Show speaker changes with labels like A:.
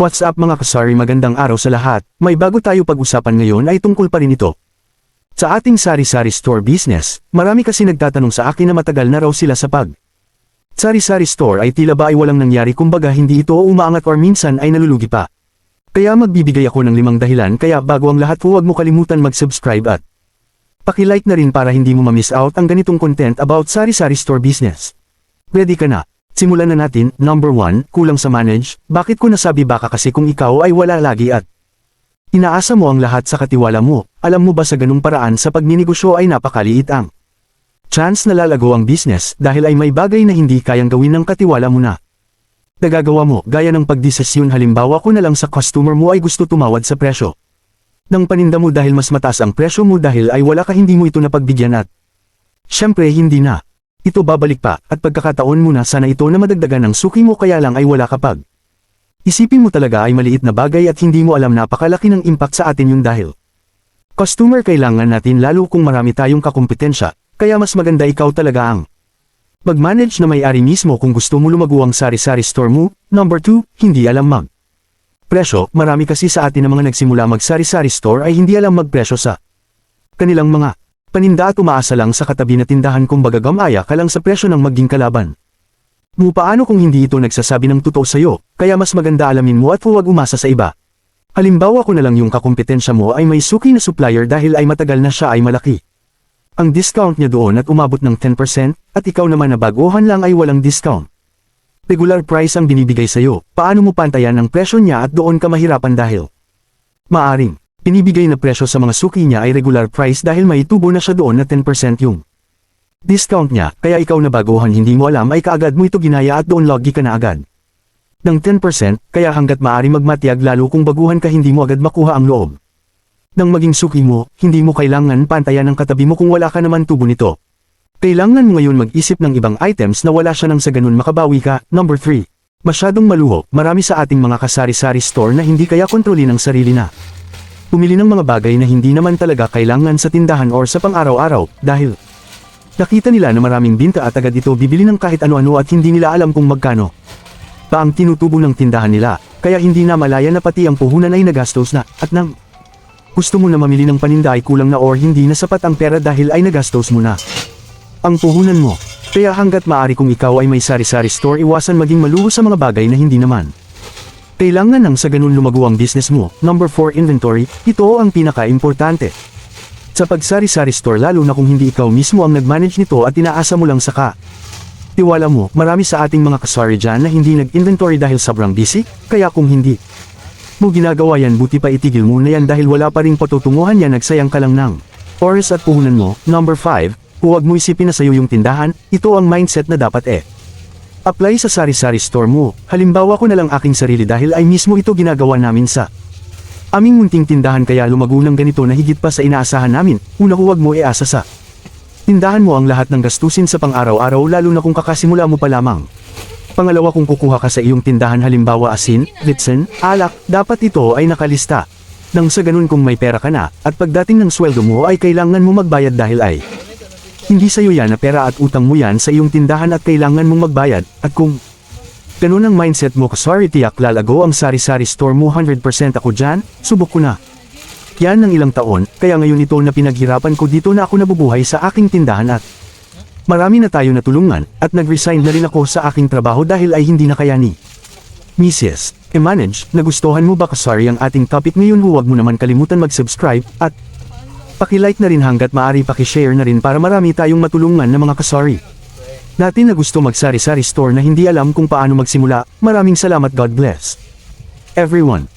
A: What's up mga kasari magandang araw sa lahat, may bago tayo pag-usapan ngayon ay tungkol pa rin ito. Sa ating sari-sari store business, marami kasi nagtatanong sa akin na matagal na raw sila sa pag. Sari-sari store ay tila ba ay walang nangyari kumbaga hindi ito umaangat or minsan ay nalulugi pa. Kaya magbibigay ako ng limang dahilan kaya bago ang lahat huwag mo kalimutan mag-subscribe at pakilike na rin para hindi mo ma-miss out ang ganitong content about sari-sari store business. Ready ka na? Simulan na natin, number 1, kulang sa manage, bakit ko nasabi baka kasi kung ikaw ay wala lagi at inaasa mo ang lahat sa katiwala mo, alam mo ba sa ganung paraan sa pagninegosyo ay napakaliit ang chance na lalago ang business dahil ay may bagay na hindi kayang gawin ng katiwala mo na. Nagagawa mo, gaya ng pagdesisyon halimbawa ko na lang sa customer mo ay gusto tumawad sa presyo. Nang paninda mo dahil mas mataas ang presyo mo dahil ay wala ka hindi mo ito napagbigyan at Siyempre hindi na. Ito babalik pa, at pagkakataon mo na sana ito na madagdagan ng suki mo kaya lang ay wala kapag. Isipin mo talaga ay maliit na bagay at hindi mo alam napakalaki ng impact sa atin yung dahil. Customer kailangan natin lalo kung marami tayong kakumpetensya, kaya mas maganda ikaw talaga ang mag-manage na may-ari mismo kung gusto mo lumago ang sari-sari store mo. Number 2, hindi alam mag. Presyo, marami kasi sa atin na mga nagsimula mag-sari-sari store ay hindi alam magpresyo sa kanilang mga Paninda at umaasa lang sa katabi na tindahan kung baga gamaya ka lang sa presyo ng maging kalaban. Mo paano kung hindi ito nagsasabi ng totoo sa'yo, kaya mas maganda alamin mo at huwag umasa sa iba. Halimbawa ko na lang yung kakumpetensya mo ay may suki na supplier dahil ay matagal na siya ay malaki. Ang discount niya doon at umabot ng 10% at ikaw naman na baguhan lang ay walang discount. Regular price ang binibigay sa'yo, paano mo pantayan ang presyo niya at doon ka mahirapan dahil maaring Pinibigay na presyo sa mga suki niya ay regular price dahil may tubo na siya doon na 10% yung discount niya, kaya ikaw na baguhan hindi mo alam ay kaagad mo ito ginaya at doon logi ka na agad. Ng 10%, kaya hanggat maaari magmatiyag lalo kung baguhan ka hindi mo agad makuha ang loob. Nang maging suki mo, hindi mo kailangan pantayan ng katabi mo kung wala ka naman tubo nito. Kailangan mo ngayon mag-isip ng ibang items na wala siya nang sa ganun makabawi ka. Number 3. Masyadong maluho, marami sa ating mga kasari-sari store na hindi kaya kontrolin ang sarili na. Pumili ng mga bagay na hindi naman talaga kailangan sa tindahan or sa pang-araw-araw, dahil nakita nila na maraming binta at agad ito bibili ng kahit ano-ano at hindi nila alam kung magkano. Pa ang tinutubo ng tindahan nila, kaya hindi na malaya na pati ang puhunan ay nagastos na, at nang gusto mo na mamili ng paninda ay kulang na or hindi na sapat ang pera dahil ay nagastos mo na. Ang puhunan mo, kaya hanggat maaari kung ikaw ay may sari-sari store iwasan maging maluho sa mga bagay na hindi naman. Kailangan nang sa ganun lumago ang business mo. Number 4 inventory, ito ang pinaka-importante. Sa pagsari-sari store lalo na kung hindi ikaw mismo ang nag-manage nito at inaasa mo lang sa ka. Tiwala mo, marami sa ating mga kasari dyan na hindi nag-inventory dahil sobrang busy, kaya kung hindi mo ginagawa yan buti pa itigil mo na yan dahil wala pa ring patutunguhan yan nagsayang ka lang ng oras at puhunan mo. Number 5, huwag mo isipin na sa'yo yung tindahan, ito ang mindset na dapat eh. Apply sa sari-sari store mo, halimbawa ko na lang aking sarili dahil ay mismo ito ginagawa namin sa aming munting tindahan kaya lumago ng ganito na higit pa sa inaasahan namin, una huwag mo iasa sa tindahan mo ang lahat ng gastusin sa pang-araw-araw lalo na kung kakasimula mo pa lamang. Pangalawa kung kukuha ka sa iyong tindahan halimbawa asin, ritsen, alak, dapat ito ay nakalista. Nang sa ganun kung may pera ka na, at pagdating ng sweldo mo ay kailangan mo magbayad dahil ay hindi sa'yo yan na pera at utang mo yan sa iyong tindahan at kailangan mong magbayad, at kung ganun ang mindset mo sorry tiyak lalago ang sari-sari store mo 100% ako dyan, subok ko na. Yan ng ilang taon, kaya ngayon ito na pinaghirapan ko dito na ako nabubuhay sa aking tindahan at marami na tayo natulungan, at nag-resign na rin ako sa aking trabaho dahil ay hindi na kaya ni Mrs. E-manage, nagustuhan mo ba kasari ang ating topic ngayon huwag mo naman kalimutan mag-subscribe, at Pakilike na rin hanggat maaari pakishare na rin para marami tayong matulungan na mga kasari. Natin na gusto magsari-sari store na hindi alam kung paano magsimula, maraming salamat God bless. Everyone.